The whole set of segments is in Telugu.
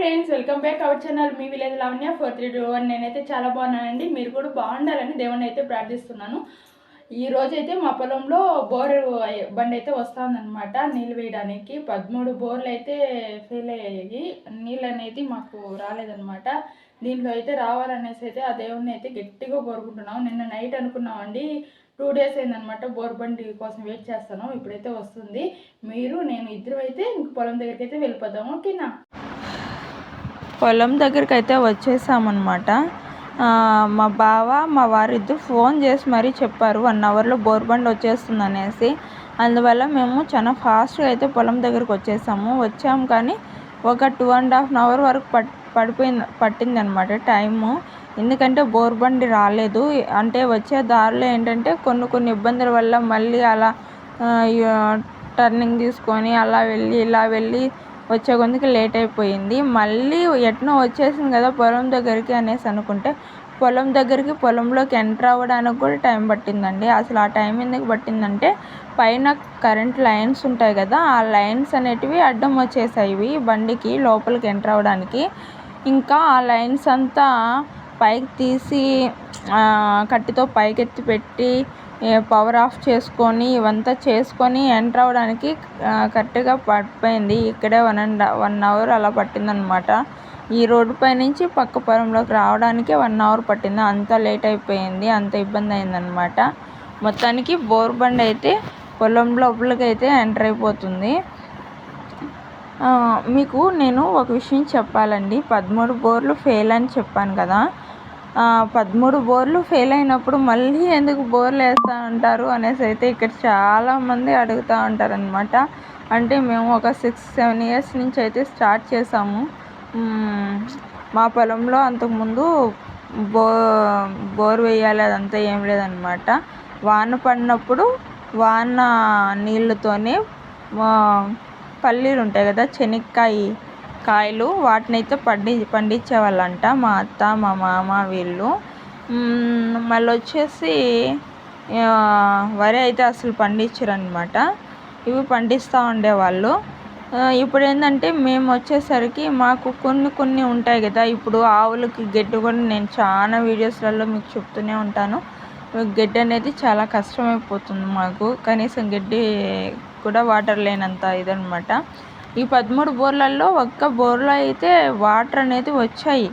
Friends welcome back our channel me village Lavanya four three two one నేనైతే చాలా బాగున్నానండి. మీరు కూడా బాగుండాలని దేవుణ్ణి అయితే ప్రార్థిస్తున్నాను. ఈ రోజైతే మా పొలంలో బోర్ బండి అయితే వస్తుందన్నమాట. నీళ్ళు వేయడానికి పదమూడు బోర్లు అయితే ఫెయిల్ అయ్యాయి. నీళ్ళు అనేది మాకు రాలేదన్నమాట. దీంట్లో అయితే రావాలనేసి అయితే ఆ దేవుణ్ణి అయితే గట్టిగా కోరుకుంటున్నాం నిన్న నైట్ అనుకున్నామండి. టూ డేస్ అయిందనమాట బోర్ బండి కోసం వెయిట్ చేస్తాను ఇప్పుడైతే వస్తుంది. మీరు నేను ఇద్దరు అయితే ఇంక పొలం దగ్గరికి అయితే వెళ్ళిపోదాం ఓకేనా? పొలం దగ్గరికి అయితే వచ్చేసామన్నమాట మా బావ మా వారిద్దరు ఫోన్ చేసి మరీ చెప్పారు వన్ అవర్లో బోర్ బండి వచ్చేస్తుంది అనేసి అందువల్ల మేము చాలా ఫాస్ట్గా అయితే పొలం దగ్గరికి వచ్చేసాము. వచ్చాము కానీ ఒక two and half an hour వరకు పట్ పడిపోయింది పట్టిందనమాట టైము. ఎందుకంటే బోర్ బండి రాలేదు. అంటే వచ్చే దారిలో ఏంటంటే కొన్ని కొన్ని ఇబ్బందుల వల్ల మళ్ళీ అలా టర్నింగ్ తీసుకొని అలా వెళ్ళి ఇలా వెళ్ళి వచ్చే కొందుకు లేట్ అయిపోయింది. మళ్ళీ ఎట్నో వచ్చేసింది కదా పొలం దగ్గరికి అనేసి అనుకుంటే పొలం దగ్గరికి పొలంలోకి ఎంటర్ అవ్వడానికి కూడా టైం పట్టిందండి. అసలు ఆ టైం ఎందుకు పట్టిందంటే పైన కరెంట్ లైన్స్ ఉంటాయి కదా ఆ లైన్స్ అనేటివి అడ్డం వచ్చేసాయి. బండికి లోపలికి ఎంటర్ అవ్వడానికి. ఇంకా ఆ లైన్స్ అంతా పైకి తీసి ఆ, కట్టితో పైకెత్తి పెట్టి పవర్ ఆఫ్ చేసుకొని ఇవంతా చేసుకొని ఎంటర్ అవ్వడానికి కరెక్ట్గా పడిపోయింది. ఇక్కడే వన్ అండ్ వన్ అవర్ అలా పట్టిందనమాట. ఈ రోడ్డు పై నుంచి పక్క పొలంలోకి రావడానికి వన్ అవర్ పట్టింది. అంత లేట్ అయిపోయింది అంత ఇబ్బంది అయిందనమాట. మొత్తానికి బోర్ బండి అయితే పొలం లోపలికి అయితే ఎంటర్ అయిపోతుంది. మీకు నేను ఒక విషయం చెప్పాలండి. పదమూడు బోర్లు ఫెయిల్ అని చెప్పాను కదా. పదమూడు బోర్లు ఫెయిల్ అయినప్పుడు మళ్ళీ ఎందుకు బోర్లు వేస్తూ ఉంటారు అనేసి అయితే ఇక్కడ చాలామంది అడుగుతూ ఉంటారు అనమాట అంటే మేము ఒక సిక్స్ సెవెన్ ఇయర్స్ నుంచి అయితే స్టార్ట్ చేసాము. మా పొలంలో అంతకుముందు బో బోర్ వేయాలి అదంతా ఏం లేదనమాట వాన పడినప్పుడు వాన నీళ్ళతోనే పల్లీలు ఉంటాయి కదా శనక్కాయ కాయలు వాటిని అయితే పండి పండించేవాళ్ళంట. మా అత్త మా మామ వీళ్ళు. మళ్ళీ వచ్చేసి వరి అయితే అసలు పండించరనమాట ఇవి పండిస్తూ ఉండేవాళ్ళు. ఇప్పుడు ఏంటంటే మేము వచ్చేసరికి మాకు కొన్ని కొన్ని ఉంటాయి కదా ఇప్పుడు ఆవులకి గడ్డి కూడా నేను చాలా వీడియోస్లలో మీకు చెప్తూనే ఉంటాను. గడ్డి అనేది చాలా కష్టమైపోతుంది మాకు. కనీసం గడ్డి కూడా వాటర్ లేనంత ఇదనమాట ఈ పదమూడు బోర్లలో ఒక్క బోర్లో అయితే వాటర్ అనేది వచ్చాయి.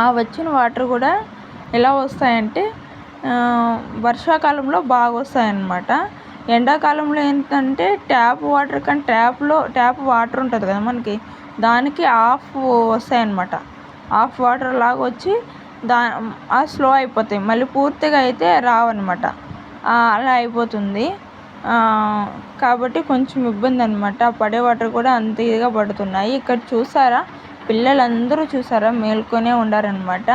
ఆ వచ్చిన వాటర్ కూడా ఎలా వస్తాయంటే వర్షాకాలంలో బాగా వస్తాయన్నమాట. ఎండాకాలంలో ఏంటంటే ట్యాప్ వాటర్ కానీ ట్యాప్లో ట్యాప్ వాటర్ ఉంటుంది కదా మనకి దానికి ఆఫ్ వస్తాయన్నమాట. ఆఫ్ వాటర్ లాగా వచ్చి దా ఆ స్లో అయిపోతాయి. మళ్ళీ పూర్తిగా అయితే రావన్నమాట. అలా అయిపోతుంది. కాబట్టి కొంచెం ఇబ్బంది అనమాట పడే వాటర్ కూడా అంత ఇదిగా పడుతున్నాయి. ఇక్కడ చూసారా? పిల్లలందరూ చూసారా? మేల్కొనే ఉండారనమాట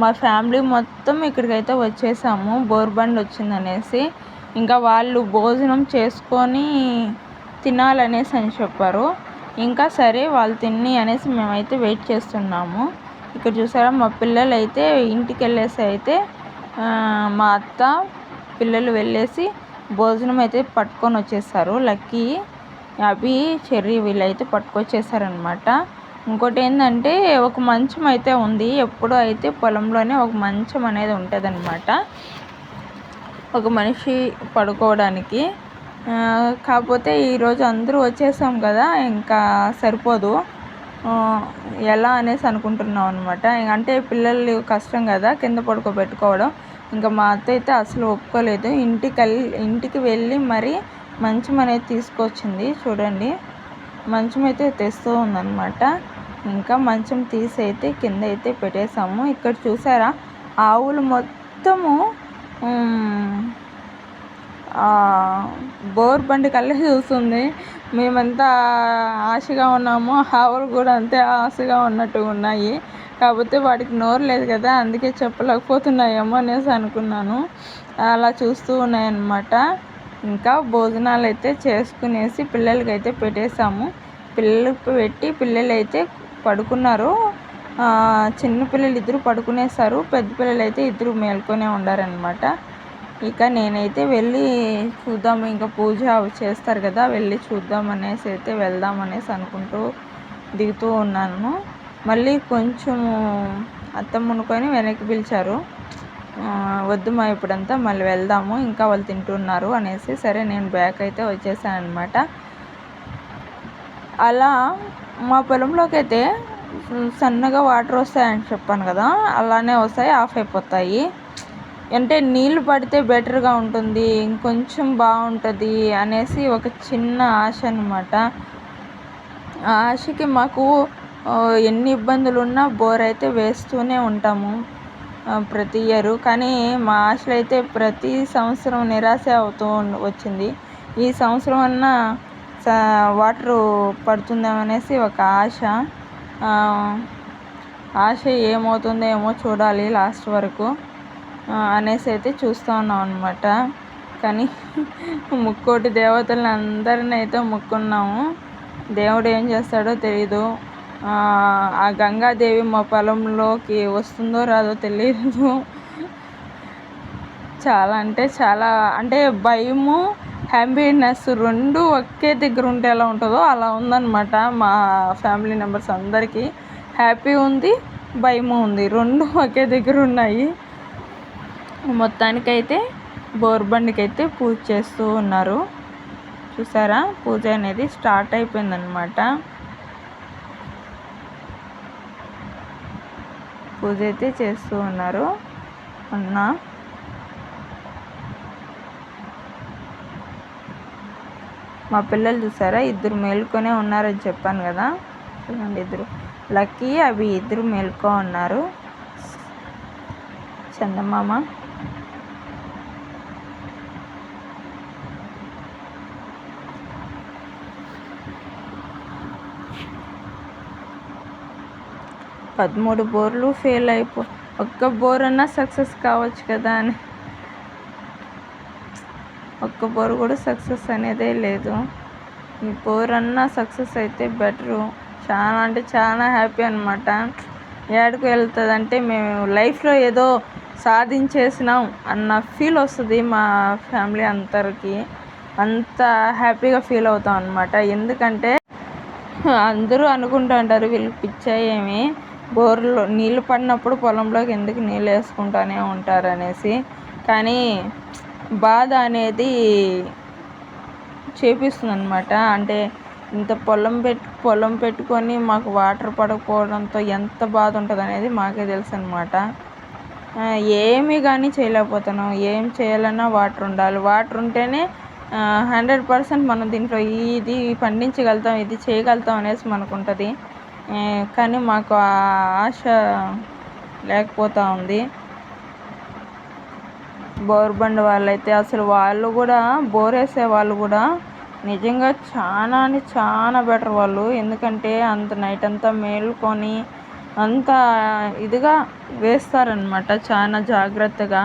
మా ఫ్యామిలీ మొత్తం ఇక్కడికైతే వచ్చేసాము. బోర్ బండి వచ్చిందనేసి. ఇంకా వాళ్ళు భోజనం చేసుకొని తినాలనేసి అని చెప్పారు. ఇంకా సరే వాళ్ళు తిని అనేసి మేమైతే వెయిట్ చేస్తున్నాము. ఇక్కడ చూసారా? మా పిల్లలు అయితే ఇంటికి వెళ్ళేసి అయితే మా అత్త పిల్లలు వెళ్ళేసి భోజనం అయితే పట్టుకొని వచ్చేసారు. లక్కీ అవి చెర్రీ వీళ్ళైతే పట్టుకొచ్చేసారనమాట ఇంకోటి ఏంటంటే ఒక మంచం అయితే ఉంది. ఎప్పుడు అయితే పొలంలోనే ఒక మంచం అనేది ఉంటుందన్నమాట. ఒక మనిషి పడుకోవడానికి. కాకపోతే ఈరోజు అందరూ వచ్చేసాం కదా ఇంకా సరిపోదు. ఎలా అనేసి అనుకుంటున్నాం అనమాట అంటే పిల్లలు కష్టం కదా కింద పడుకోబెట్టుకోవడం. ఇంకా మా అత్త అయితే అసలు ఒప్పుకోలేదు. ఇంటికి ఇంటికి వెళ్ళి మరీ మంచం అనేది తీసుకొచ్చింది. చూడండి. మంచం అయితే తెస్తూ ఉందన్నమాట. ఇంకా మంచం తీసి అయితే కింద అయితే పెట్టేసాము ఇక్కడ చూసారా? ఆవులు మొత్తము ఆ, బోర్ బండి కళ్ళే చూస్తుంది. మేమంతా ఆశగా ఉన్నాము. ఆవులు కూడా అంతే ఆశగా ఉన్నట్టు ఉన్నాయి. కాకపోతే వాటికి నోరు లేదు కదా అందుకే చెప్పలేకపోతున్నాయేమో అనేసి అనుకున్నాను. అలా చూస్తూ ఉన్నాయన్నమాట. ఇంకా భోజనాలు అయితే చేసుకునేసి పిల్లలకి అయితే పెట్టేసాము పిల్లలకు పెట్టి పిల్లలు అయితే పడుకున్నారు చిన్న పిల్లలు ఇద్దరు పడుకునేసారు పెద్ద పిల్లలు అయితే ఇద్దరు మేల్కొనే ఉండారనమాట ఇక నేనైతే వెళ్ళి చూద్దాము ఇంకా పూజ అవి చేస్తారు కదా వెళ్ళి చూద్దాం అనేసి అయితే వెళ్దాం అనేసి అనుకుంటూ దిగుతూ ఉన్నాను. మళ్ళీ కొంచెం అత్తం అనుకొని వెనక్కి పిలిచారు. వద్దు మా ఇప్పుడంతా మళ్ళీ వెళ్దాము ఇంకా వాళ్ళు తింటున్నారు అనేసి. సరే నేను బ్యాక్ అయితే వచ్చేసాను అనమాట అలా మా పొలంలోకి అయితే సన్నగా వాటర్ వస్తాయని చెప్పాను కదా అలానే వస్తాయి ఆఫ్ అయిపోతాయి. అంటే నీళ్ళు పడితే బెటర్గా ఉంటుంది ఇంకొంచెం బాగుంటుంది అనేసి ఒక చిన్న ఆశ అనమాట ఆ ఆశకి మాకు ఎన్ని ఇబ్బందులు ఉన్నా బోర్ అయితే వేస్తూనే ఉంటాము ప్రతి ఇయర్. కానీ మా ఆశలు అయితే ప్రతి సంవత్సరం నిరాశ అవుతూ వచ్చింది. ఈ సంవత్సరం అన్నా స వాటరు పడుతుందేమనేసి ఒక ఆశ. ఆశ ఏమవుతుందో ఏమో చూడాలి లాస్ట్ వరకు. అనేసి అయితే చూస్తూ ఉన్నాం అనమాట కానీ ముక్కోటి దేవతలను అందరిని అయితే మొక్కున్నాము. దేవుడు ఏం చేస్తాడో తెలీదు. ఆ, ఆ గంగాదేవి మా పొలంలోకి వస్తుందో రాదో తెలియదు చాలా అంటే చాలా అంటే భయము హ్యాపీనెస్ రెండు ఒకే దగ్గర ఉంటే ఎలా ఉంటుందో అలా ఉందన్నమాట మా ఫ్యామిలీ మెంబర్స్ అందరికీ. హ్యాపీ ఉంది భయము ఉంది. రెండు ఒకే దగ్గర ఉన్నాయి. మొత్తానికైతే బోర్బండికి అయితే పూజ చేస్తూ ఉన్నారు. చూసారా? పూజ అనేది స్టార్ట్ అయిపోయిందనమాట పూజ అయితే చేస్తూ ఉన్నారు. అన్న. మా పిల్లలు చూసారా? ఇద్దరు మేలుకొనే ఉన్నారని చెప్పాను కదా. చూడండి ఇద్దరు. లక్కీ అవి ఇద్దరు మేలుకో ఉన్నారు. చందమామ. పదమూడు బోర్లు ఫెయిల్ అయిపో ఒక్క బోర్ అన్నా సక్సెస్ కావచ్చు కదా అని. ఒక్క బోర్ కూడా సక్సెస్ అనేదే లేదు. ఈ బోర్ అన్నా సక్సెస్ అయితే బెటరు చాలా అంటే చాలా హ్యాపీ అనమాట ఏడకు వెళ్తుంది అంటే మేము లైఫ్లో ఏదో సాధించేసినాం అన్న ఫీల్ వస్తుంది మా ఫ్యామిలీ అందరికి. అంత హ్యాపీగా ఫీల్ అవుతాం అనమాట ఎందుకంటే అందరూ అనుకుంటూ ఉంటారు వీళ్ళకి పిచ్చా ఏమి బోర్లో నీళ్ళు పడినప్పుడు పొలంలోకి ఎందుకు నీళ్ళు వేసుకుంటానే ఉంటారు అనేసి కానీ బాధ అనేది చేపిస్తుంది అనమాట అంటే ఇంత పొలం పెట్ పొలం పెట్టుకొని మాకు వాటర్ పడకపోవడంతో ఎంత బాధ ఉంటుంది అనేది మాకే తెలుసు అనమాట ఏమి కానీ చేయలేకపోతున్నాం. ఏం చేయాలన్నా వాటర్ ఉండాలి. వాటర్ ఉంటేనే హండ్రెడ్ పర్సెంట్ మనం దీంట్లో ఇది పండించగలుగుతాం ఇది చేయగలుగుతాం అనేసి మనకు ఉంటుంది కానీ మాకు ఆ ఆశ లేకపోతూ ఉంది. బోర్ బండి వాళ్ళైతే అసలు వాళ్ళు కూడా బోర్ వేసే వాళ్ళు కూడా నిజంగా చాలా అని చాలా బెటర్ వాళ్ళు. ఎందుకంటే అంత నైట్ అంతా మేలుకొని అంత ఇదిగా వేస్తారనమాట చాలా జాగ్రత్తగా.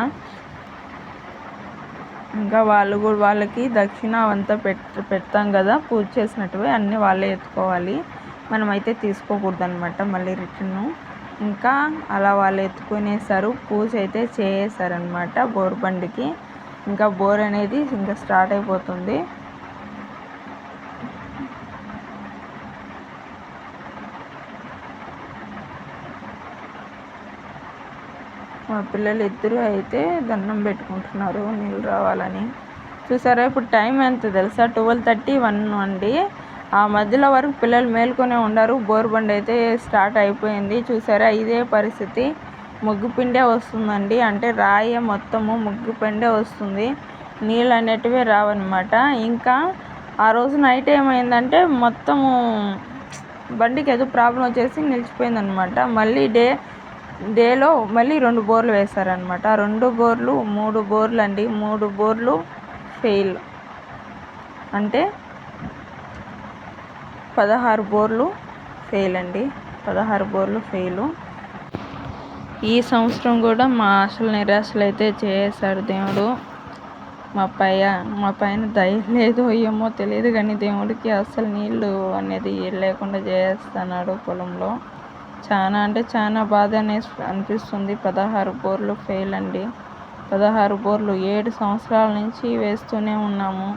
ఇంకా వాళ్ళు కూడా వాళ్ళకి దక్షిణ అవంతా పెట్ పెడతాం కదా పూజ చేసినట్టువే అన్నీ వాళ్ళే ఎత్తుకోవాలి. మనమైతే తీసుకోకూడదనమాట మళ్ళీ రిటర్ను. ఇంకా అలా వాళ్ళు ఎత్తుకునేసారు పూజ అయితే చేసేసారనమాట బోర్ బండికి. ఇంకా బోర్ అనేది ఇంకా స్టార్ట్ అయిపోతుంది. మా పిల్లలు ఇద్దరు అయితే దండం పెట్టుకుంటున్నారు నీళ్ళు రావాలని. చూసారా ఇప్పుడు టైం ఎంత తెలుసా? ట్వెల్వ్ థర్టీ వన్ అండి. ఆ మధ్యలో వరకు పిల్లలు మేల్కొనే ఉన్నారు బోర్ బండి అయితే స్టార్ట్ అయిపోయింది. చూసారా? ఇదే పరిస్థితి. ముగ్గు పిండే వస్తుందండి. అంటే రాయ మొత్తము ముగ్గు పిండే వస్తుంది. నీళ్ళు అనేటివి రావన్నమాట. ఇంకా ఆ రోజు నైట్ ఏమైందంటే మొత్తము బండికి ఏదో ప్రాబ్లం వచ్చేసి నిలిచిపోయిందనమాట మళ్ళీ డే డేలో మళ్ళీ రెండు బోర్లు వేశారనమాట రెండు బోర్లు మూడు బోర్లు అండి మూడు బోర్లు ఫెయిల్. అంటే పదహారు బోర్లు ఫెయిల్ అండి పదహారు బోర్లు ఫెయిలు. ఈ సంవత్సరం కూడా మా ఆశలు నిరాశలు అయితే చేశాడు దేవుడు. మా పై మా పైన దయ లేదు ఏమో తెలియదు కానీ దేవుడికి అసలు నీళ్ళు అనేది లేకుండా చేస్తున్నాడు పొలంలో. చాలా అంటే చాలా బాధ అనే అనిపిస్తుంది. పదహారు బోర్లు ఫెయిల్ అండి పదహారు బోర్లు ఏడు సంవత్సరాల నుంచి వేస్తూనే ఉన్నాము.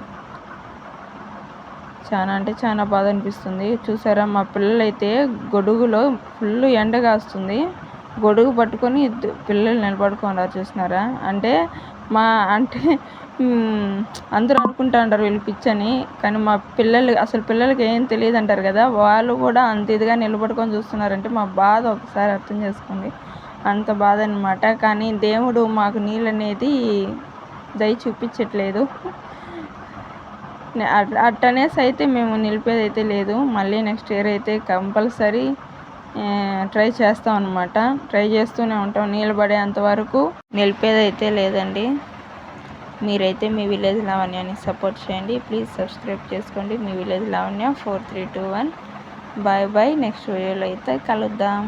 చాలా అంటే చాలా బాధ అనిపిస్తుంది చూసారా మా పిల్లలు అయితే గొడుగులో ఫుల్ ఎండ కాస్తుంది. గొడుగు పట్టుకొని పిల్లలు నిలబడుకున్నారు చూసినారా? అంటే మా అంటే అందరూ అనుకుంటా ఉంటారు వీళ్ళు పిచ్చని కానీ మా పిల్లలు అసలు పిల్లలకి ఏం తెలియదు అంటారు కదా? వాళ్ళు కూడా అంత ఇదిగా నిలబడుకొని చూస్తున్నారంటే మా బాధ ఒకసారి అర్థం చేసుకోండి అంత బాధ అనమాట కానీ దేవుడు మాకు నీళ్ళు అనేది దయ చూపించట్లేదు. నే- అట్- అట్టనేసి అయితే మేము నిలిపేది అయితే లేదు. మళ్ళీ నెక్స్ట్ ఇయర్ అయితే కంపల్సరీ ట్రై చేస్తాం అనమాట ట్రై చేస్తూనే ఉంటాం. నిలబడేంత వరకు నిలిపేది అయితే లేదండి. మీరైతే మీ విలేజ్ లావణ్యాన్ని సపోర్ట్ చేయండి. ప్లీజ్ సబ్స్క్రైబ్ చేసుకోండి. మీ village Lavanya four three two one. Bye bye. Next వీడియోలో అయితే కలుద్దాం.